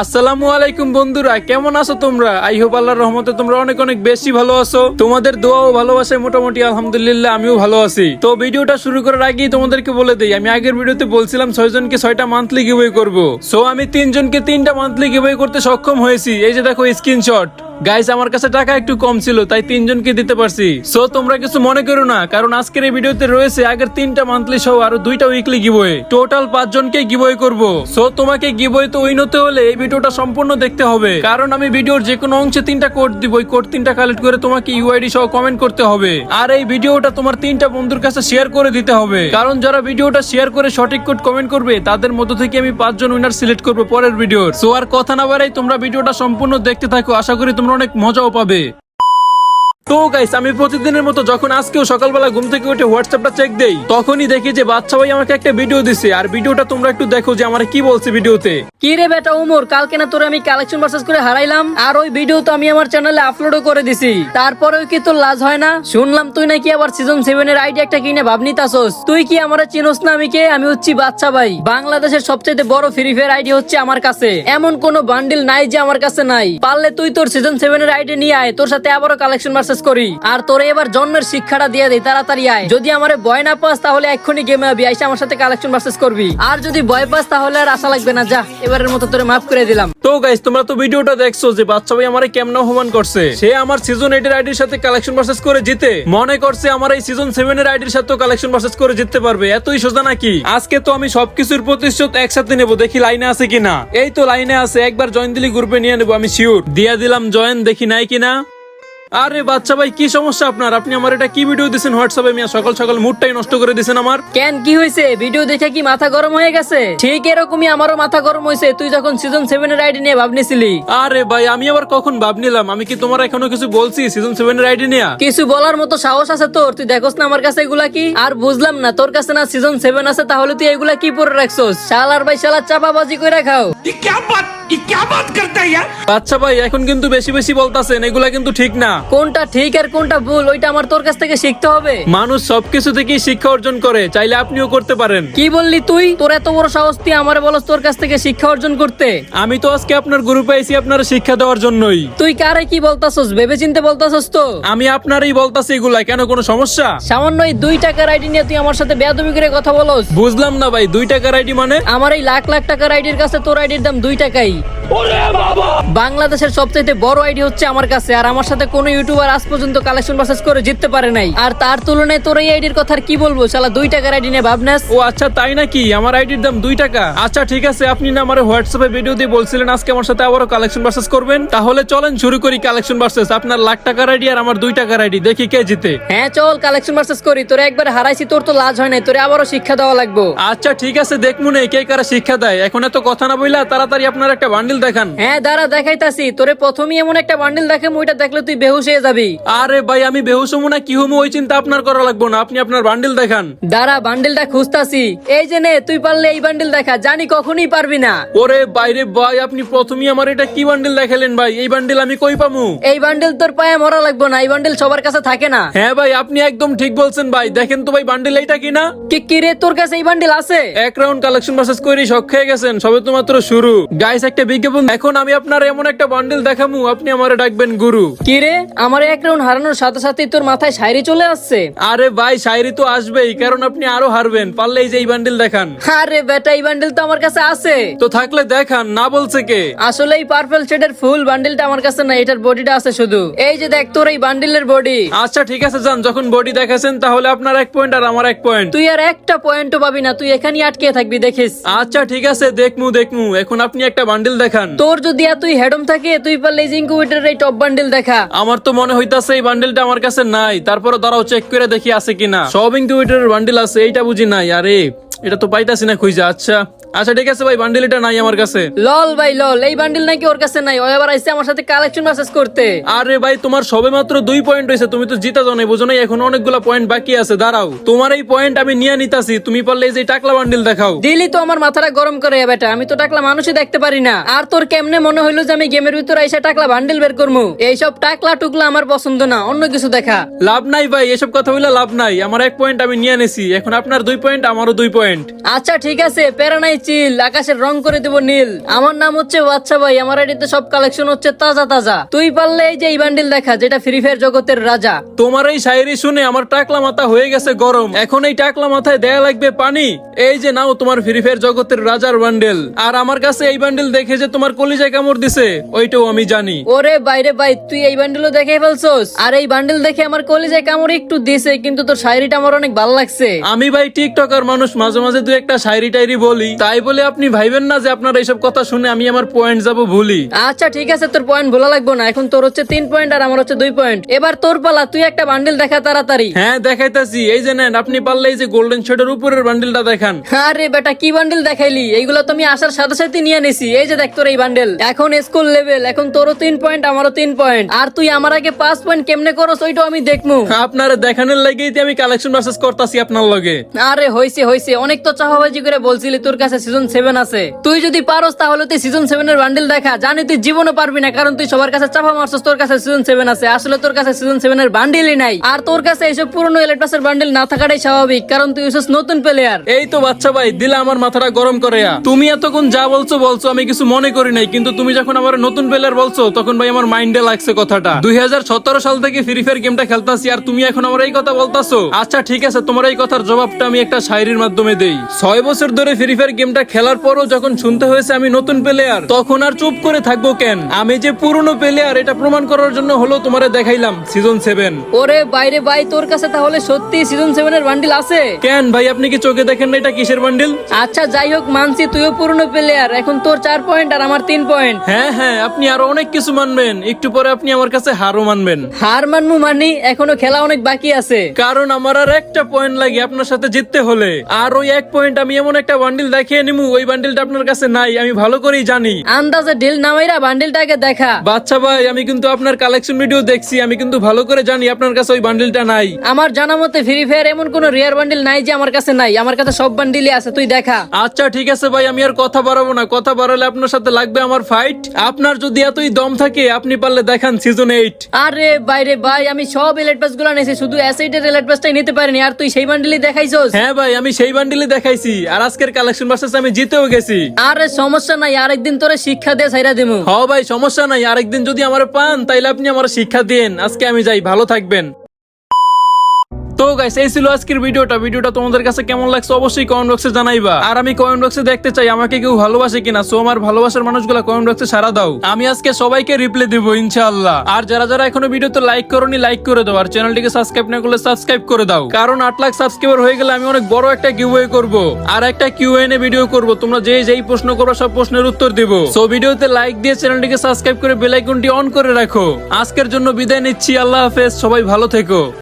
আসসালামু আলাইকুম বন্ধুরা, কেমন আছো তোমরা? আই হোপ আল্লাহর রহমতে তোমরা অনেক অনেক বেশি ভালো আছো। তোমাদের দোয়া ও ভালোবাসায় মোটামুটি আলহামদুলিল্লাহ আমিও ভালো আছি। তো ভিডিওটা শুরু করার আগেই তোমাদেরকে বলে দিই, আমি আগের ভিডিওতে বলছিলাম ছয়জনকে ছয়টা মান্থলি গিভওয়ে করব। সো আমি তিনজনকে তিনটা মান্থলি গিভওয়ে করতে সক্ষম হয়েছি। এই যে দেখো স্ক্রিনশট গাইস আমার কাছে টাকা একটু কম ছিল, তাই তিনজনকে দিতে পারছি। সো তোমরা কিছু মনে করো না, কারণ আজকের এই ভিডিওতে রয়েছে আগের তিনটা মান্থলি সহ আরও দুইটা উইকলি গিভওয়ে টোটাল পাঁচজনকে গিভওয়ে করব। সো তোমাকে গিভওয়ে তো উইন হতে হলে এই ভিডিওটা সম্পূর্ণ দেখতে হবে। কারণ আমি ভিডিওর যে কোনো অংশে তিনটা কোড দিব, ওই কোড তিনটা কালেক্ট করে তোমাকে ইউআইডি সহ কমেন্ট করতে হবে। আর এই ভিডিওটা তোমার তিনটা বন্ধুর কাছে শেয়ার করে দিতে হবে। কারণ যারা ভিডিওটা শেয়ার করে সঠিক কোড কমেন্ট করবে, তাদের মধ্য থেকে আমি পাঁচজন উইনার সিলেক্ট করব পরের ভিডিওর। সো আর কথা না বাড়াই তোমরা ভিডিওটা সম্পূর্ণ দেখতে থাকো। আশা করি তোমরা অনেক মজাও পাবে। তো গাইস আমি প্রতিদিনের মতো যখন আজকেও সকালবেলা ঘুম থেকে উঠে হোয়াটসঅ্যাপটা চেক দেই, তখনই দেখি যে বাচ্চা ভাই আমাকে একটা ভিডিও দিছে। আর ভিডিওটা তোমরা একটু দেখো যে আমার কি বলছে ভিডিওতে কি রে বেটা উমর, কালকে না তোরে আমি কালেকশন ভার্সেস করে হারাইলাম? আর ওই ভিডিও তো আমি আমার চ্যানেলে আপলোডও করে দিছি। তারপরেও কি তোর লাজ হয় না? শুনলাম তুই নাকি আবার সিজন সেভেন এর আইডি একটা কিনে ভাবনি তাসোস তুই কি আমার চিনোস না আমি কে আমি হচ্ছি বাচ্চা ভাই। বাংলাদেশের সবচেয়ে বড় ফ্রি ফায়ার আইডি হচ্ছে আমার কাছে। এমন কোনো বান্ডিল নাই যে আমার কাছে নাই। পারলে তুই তোর সিজন সেভেন এর আইডি নিয়ে আয়, তোর সাথে আবারও কালেকশন ভার্সেস করি। আর তোরে এবার জন্মের শিক্ষাটা দিয়ে দেই, তাড়াতাড়ি আয়। যদি আমারে ভয় না পাস, তাহলে এক্ষুনি গেমে আবি, আইসা আমার সাথে কালেকশন ভার্সেস করবি। আর যদি ভয় পাস, তাহলে আর আশা লাগবে না, যা। এবারের মতো তোরে মাফ করে দিলাম। তো গাইস তোমরা তো ভিডিওটা দেখছ যে বাচ্চা ভাই আমারে কেমন অপমান করছে। সে আমার সিজন এইট এর আইডির সাথে কালেকশন ভার্সেস করে জিতে। মনে করছে আমার এই সিজন সেভেন এর আইডির সাথে কালেকশন ভার্সেস করে জিততে পারবে। এতই সোজা নাকি? আজকে তো আমি সবকিছুর প্রতিশোধ একসাথে নেব, দেখি লাইনে আছে কিনা। এই তো লাইনে আছে, একবার জয়েন দিলি গ্রুপে নিয়ে নেব, আমি শিওর দিয়া দিলাম জয়েন, দেখি নাই কিনা। আরে বাচ্চা ভাই কি সমস্যা আপনার? আপনি আমার এটা কি ভিডিও দিছেন হোয়াটসঅ্যাপে মিয়া সকাল সকাল মুডটাই নষ্ট করে দিছেন আমার। কেন কি হয়েছে? ভিডিও দেখে কি মাথা গরম হয়ে গেছে? ঠিক এরকমই আমারও মাথা গরম হয়েছে। তুই যখন সিজন 7 এর আইডি নিয়ে ভাবনিছিলি। আরে ভাই আমি আবার কখন ভাব নিলাম আমি কি তোমার এখনও কিছু বলছি সিজন 7 এর আইডি নিয়ে? কিছু বলার মতো সাহস আছে তোর? তুই দেখছ না আমার কাছে এগুলা কি? আর বুঝলাম না তোর কাছে না সিজন 7 আছে তাহলে তুই এগুলা কি পরে রাখছস? শালার ভাই শালা চাপাবাজি কইরা খাও। কি বাত আচ্ছা ভাই এখন কিন্তু বেশি বেশি বলতাছেন এগুলা কিন্তু ঠিক না। কোনটা ঠিক আর কোনটা ভুল ওইটা আমার তোর কাছ থেকে শিখতে হবে। মানুষ সবকিছু থেকে শিক্ষা অর্জন করে চাইলে আপনিও করতে পারেন। কি বললি তুই? তোর এত বড় সাহস তুই আমার বলস তোর কাছ থেকে শিক্ষা অর্জন করতে? আমি তো আজকে আপনার গ্রুপে এসে আপনার শিক্ষা দেওয়ার জন্যই। তুই কারে কি বলতাছস ভেবে চিনতে বলতাছস তো? আমি আপনারই বলতাছি এগুলা কেন কোনো সমস্যা? সামান্য এই দুই টাকার আইডি নিয়ে তুই আমার সাথে বেয়াদবি করে কথা বলস। বুঝলাম না ভাই দুই টাকার আইডি মানে? আমার এই লাখ লাখ টাকার আইডির কাছে তোর আইডির দাম দুই টাকাই। বাংলাদেশের সবচাইতে বড় আইডি হচ্ছে আমার কাছে আর আমার সাথে কোনো ইউটিউবার আজ পর্যন্ত কালেকশন বাসেস করে জিততে পারে নাই। আর তার তুলনায় তোর এই আইডির কথা কি বলব? শালা দুই টাকার আইডি নিয়ে ভাবনাস। ও আচ্ছা তাই নাকি? আমার আইডির দাম দুই টাকা। আচ্ছা ঠিক আছে আপনি না আমার হোয়াটসঅ্যাপে ভিডিও দিয়ে বলছিলেন আজকে আমার সাথে আবারও কালেকশন ভার্সেস করবেন? তাহলে চলেন শুরু করি কালেকশন ভার্সেস আপনার লাখ টাকার আইডি আর আমার দুই টাকার আইডি দেখি কে জিতে। হ্যাঁ চল কালেকশন বাসেস করি। তোরে একবার হারাইছি তোর তো লাজ হয় নাই তোরে আবারও শিক্ষা দেওয়া লাগবে। আচ্ছা ঠিক আছে দেখমু নে কে কারা শিক্ষা দেয়। এখন এত কথা না বইলা তাড়াতাড়ি আপনার একটা বান্ডিল দেখান। হ্যাঁ দাঁড়া দেখাইতাছি। তোরে প্রথমেই এমন একটা বান্ডিল দেখে ওইটা দেখলে তুই বেহুশ হয়ে যাবি। আরে ভাই আমি বেহুশ হমু না কি হমু ওই চিন্তা আপনার করা লাগবো না আপনি আপনার বান্ডিল দেখান। দাঁড়া বান্ডিলটা খুঁজতাছি। এই যে নে তুই পারলে এই বান্ডিল দেখা জানি কখনোই পারবি না। ওরে বাইরে ভাই আপনি প্রথমেই আমার এটা কি বান্ডিল দেখালেন ভাই? এই বান্ডিল আমি কই পামু? এই বান্ডিল তোর পায়ে মরা লাগবো না এই বান্ডিল সবার কাছে থাকে না। হ্যাঁ ভাই আপনি একদম ঠিক বলছেন ভাই। দেখেন তো ভাই বান্ডিল এইটা কিনা? কি কি রে তোর কাছে এই বান্ডিল আছে? এক রাউন্ড কালেকশন মেসেজ করে শখ খেয়ে গেছেন সবে তো মাত্র শুরু। গাইস একটা বিজ্ঞাপন। এখন আমি আপনার এমন একটা বান্ডিল দেখামু আপনি আমারে ডাকবেন গুরু। কি রে আমার এক রাউন্ড হারানোর সাথে সাথে তোর মাথায় শায়রি চলে আসছে? আরে ভাই শায়রি তো আসবেই কারণ আপনি আরও হারবেন পারলে এই যে এই বান্ডিল দেখান। আরে বেটা এই বান্ডিল তো আমার কাছে আছে। তো থাকলে দেখান না বলছে কে? আসলে এই পার্পল শেডের ফুল বান্ডিলটা আমার কাছে না এটার বডিটা আছে শুধু। এই যে দেখ তোর এই বান্ডিলের বডি আচ্ছা ঠিক আছে যান যখন বডি দেখাছেন তাহলে আপনার এক পয়েন্ট আর আমার এক পয়েন্ট তুই আর একটা পয়েন্টও পাবি না তুই এখানেই আটকে থাকবি দেখিস। আচ্ছা ঠিক আছে দেখমু দেখমু এখন আপনি একটা বান্ডিল দেখান। তোর যদি এতই হেডম থাকে তুই পারলে এই এই টপ বান্ডিল দেখা। আমার তো মনে হইতাছে এই বান্ডিলটা আমার কাছে নাই। তারপরে দাঁড়াও চেক করে দেখি আছে কিনা। সব ইনকিউবেটরের বান্ডিল আছে এইটা বুঝি নাই। আরে এটা তো পাইতাছি না খুঁজে। আচ্ছা আচ্ছা ঠিক আছে ভাই বান্ডিল এটা নাই আমার কাছে। লল ভাই লল এই বান্ডিল নাকি ওর কাছে নাই? ও এবার আইসে আমার সাথে কালেকশন মেসেজ করতে। আরে ভাই তোমার সবে মাত্র দুই পয়েন্ট হয়েছে তুমি তো জিতা জানাই বুঝো নাই এখন অনেকগুলো পয়েন্ট বাকি আছে দাঁড়াও। তোমার এই পয়েন্ট আমি নিয়ে নিতাছি তুমি পারলে এই যে টাকলা বান্ডিল দেখাও। দিলি তো আমার মাথাটা গরম করে বেটা আমি তো টাকলা মানুষই দেখতে পারি না। আর তোর কেমনে মনে হইল যে আমি গেমের ভিতরে এসে টাকলা বান্ডিল বের করব এইসব টাকলা টুকলা আমার পছন্দ না অন্য কিছু দেখা। লাভ নাই ভাই এসব কথা বলে লাভ নাই আমার এক পয়েন্ট আমি নিয়ে নিছি এখন আপনার দুই পয়েন্ট আমারও দুই পয়েন্ট আচ্ছা ঠিক আছে প্যারা নাই চিল আকাশের রং করে দেব নীল। আমার নাম হচ্ছে বাচ্চা ভাই আমার আইডিতে সব কালেকশন হচ্ছে তাজা তাজা। তুই পারলে এই যে এই বান্ডিল দেখা যেটা ফ্রি ফায়ার জগতের রাজা। তোমার এই শায়েরি শুনে আমার টাকলা মাথা হয়ে গেছে গরম। এখন এই টাকলা মাথায় দেয়া লাগবে পানি। এই যে নাও তোমার ফ্রি ফায়ার জগতের রাজার বান্ডেল আর আমার কাছে এই বান্ডেল দেখে যে তোমার কলিজায় কামড় দিছে ওইটাও আমি জানি। ওরে বাইরে ভাই তুই এই বান্ডিলও দেখে ফেলছোস। আর এই বান্ডিল দেখে আমার কলিজায় কামড় একটু দিছে কিন্তু তোর শায়রিটা আমার অনেক ভালো লাগছে। আমি ভাই টিকটকার মানুষ মাঝে মাঝে দু একটা শায়রি টাইরি বলি। তাই বলে আপনি ভাইবেন না যে আপনার এইসব কথা শুনে আমি আমার পয়েন্ট যাব ভুলি আচ্ছা ঠিক আছে তোর পয়েন্ট ভোলা লাগবে না। এখন তোর হচ্ছে তিন পয়েন্ট আর আমার হচ্ছে দুই পয়েন্ট এবার তোর পালা তুই একটা বান্ডিল দেখা তাড়াতাড়ি। হ্যাঁ দেখাইতাছি। এই যে নেন আপনি পারলে এই যে গোল্ডেন শেডের উপরের বান্ডেলটা দেখান। আরে বেটা কি বান্ডিল দেখাইলি? এইগুলো তো আমি আসার সাথে সাথে নিয়ে নিছি এই যে দেখ তোর এই বান্ডেল এখন স্কুল লেভেল এখন তোরও তিন পয়েন্ট আমারও তিন পয়েন্ট আর তুই আমার আগে পাঁচ পয়েন্ট কেমনে করস ওইটাও আমি দেখমু। আপনার দেখানোর লাগেই আমি কালেকশন মেসেজ করতেছি আপনার লগে। আরে হইছে হইছে। অনেক তো চাহাবাজি করে বলছিলি তোর কাছে সিজন সেভেন আছে। তুই যদি পারস তাহলে তুই সিজন সেভেন এর বান্ডিল দেখা। জানি তুই জীবনও পারবি না, কারণ তুই সবার কাছে চাপা মারছস, তোর কাছে সিজন সেভেন আছে। আসলে তোর কাছে সিজন সেভেন এর বান্ডিলই নাই। আর তোর কাছে এইসব পুরনো ইলেকট্রাসের বান্ডিল না থাকাটাই স্বাভাবিক, কারণ তুই হচ্ছিস নতুন প্লেয়ার এই তো বাচ্চা ভাই, দিলে আমার মাথাটা গরম করে তুমি এতক্ষণ যা বলছো বলছো, আমি কিছু মনে করি নাই। কিন্তু তুমি যখন আমার নতুন প্লেয়ার বলছো, তখন ভাই আমার মাইন্ডে লাগছে কথাটা। দুই হাজার সতেরো সাল থেকে ফ্রি ফায়ার গেমটা খেলতাছি, আর তুমি এখন আমার এই কথা বলতাছো? আচ্ছা ঠিক আছে, তোমার এই কথার জবাবটা আমি একটা শায়রির মাধ্যমে দেই। ছয় বছর ধরে ফ্রি ফায়ার গেমটা খেলার পরও যখন শুনতে হয়েছে আমি নতুন প্লেয়ার তখন আর চুপ করে থাকব কেন? আমি যে পুরনো প্লেয়ার এটা প্রমাণ করার জন্য হলো তোমারে দেখাইলাম সিজন সেভেন ওরে বাইরে ভাই তোর কাছে তাহলে সত্যি সিজন সেভেন এর বান্ডিল আছে? কেন ভাই আপনি কি চোখে দেখেন না এটা কিসের বান্ডিল আচ্ছা যাই হোক মানছি তুইও পুরনো প্লেয়ার এখন তোর চার পয়েন্ট আর আমার তিন পয়েন্ট হ্যাঁ হ্যাঁ আপনি আরও অনেক কিছু মানবেন একটু পরে আপনি আমার কাছে হারও মানবেন। হার মানমু মানি এখনও খেলা অনেক বাকি আছে। কারণ আমার আর একটা পয়েন্ট লাগে আপনার সাথে জিততে হলে। আর ওই এক পয়েন্ট আমি এমন একটা বান্ডিল নিমু ওই বান্ডিলটা আপনার কাছে নাই আমি ভালো করেই জানি। আন্দাজে ডিল নামাইরা বান্ডিলটাকে দেখা। বাচ্চা ভাই আমি কিন্তু আপনার কালেকশন ভিডিও দেখছি আমি কিন্তু ভালো করে জানি আপনার কাছে ওই বান্ডিলটা নাই। আমার জানা মতে ফ্রি ফায়ার এমন কোন রেয়ার বান্ডিল নাই যে আমার কাছে নাই আমার কাছে সব বান্ডিলই আছে তুই দেখা। আচ্ছা ঠিক আছে ভাই আমি আর কথা বাড়াবো না কথা বাড়ালে আপনার সাথে লাগবে আমার ফাইট আপনার যদি এতই দম থাকে আপনি পারলে দেখান সিজন এইট আরে বাইরে ভাই আমি সব এলেট পাসগুলো নিয়েছি শুধু অ্যাসিডের এলেট পাসটাই নিতে পারিনি আর তুই সেই বান্ডিলই দেখাইছস? হ্যাঁ ভাই আমি সেই বান্ডিলে দেখাইছি আর আজকের কালেকশন ভার্সেস আমি জিতেও গেছি। আরে সমস্যা নাই আরেকদিন তোরে শিক্ষা দিয়ে ছাইরা দিব হ ভাই সমস্যা নাই আরেকদিন যদি আমার পান তাইলে আপনি আমার শিক্ষা দেন আজকে আমি যাই ভালো থাকবেন। তো গাইস এই ছিল আজকের ভিডিওটা। ভিডিওটা তোমাদের কাছে কেমন লাগছে অবশ্যই কমেন্ট বক্সে জানাইবা। আর আমি কমেন্ট বক্সে দেখতে চাই, আমাকে কেউ ভালোবাসে কিনা সো আমার ভালোবাসার মানুষগুলো কমেন্ট বক্সে সারা দাও। আমি আজকে সবাইকে রিপ্লাই দিব, ইনশাআল্লাহ। আর যারা যারা এখনও ভিডিওতে লাইক করোনি লাইক করে দাও, আর চ্যানেলটিকে সাবস্ক্রাইব না করলে সাবস্ক্রাইব করে দাও। কারণ আট লাখ সাবস্ক্রাইবার হয়ে গেলে আমি অনেক বড় একটা কিউএ করব, আর একটা কিউএন এ ভিডিও করব। তোমরা যে যেই প্রশ্ন করবে, সব প্রশ্নের উত্তর দিব। সো ভিডিওতে লাইক দিয়ে চ্যানেলটিকে সাবস্ক্রাইব করে বেল আইকনটি অন করে রাখো। আজকের জন্য বিদায় নিচ্ছি, আল্লাহ হাফেজ, সবাই ভালো থেকো।